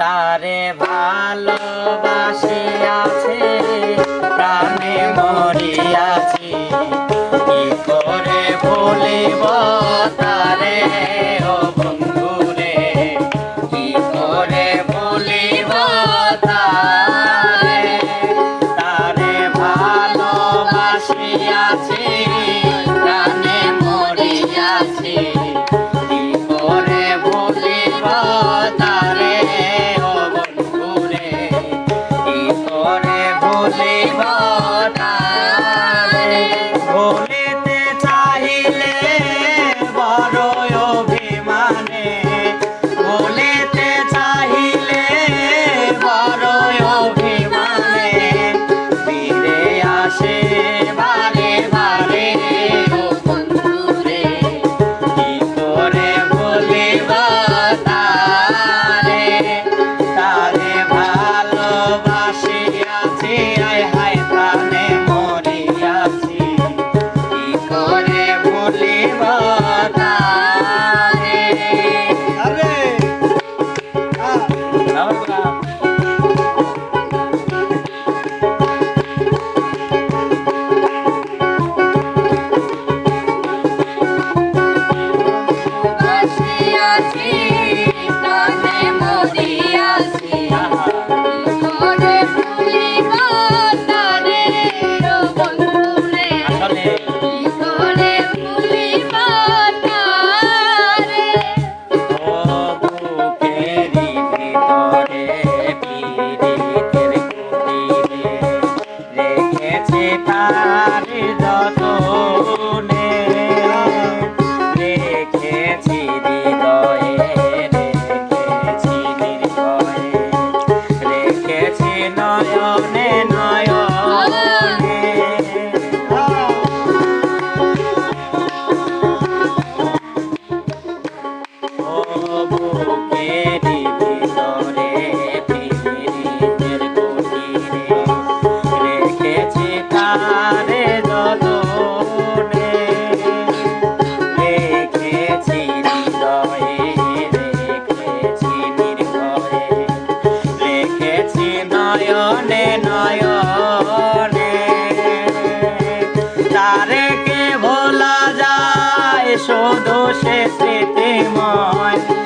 তারে ভালোবাসি আছে প্রাণে মরিয়াছি। কি করে বলিব তারে? জীবন নয়নে নয়নে। তারে কে ভোলা যায়? শুধু সে স্মৃতিময়।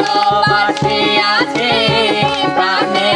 ভালোবাসি আছে প্রাণে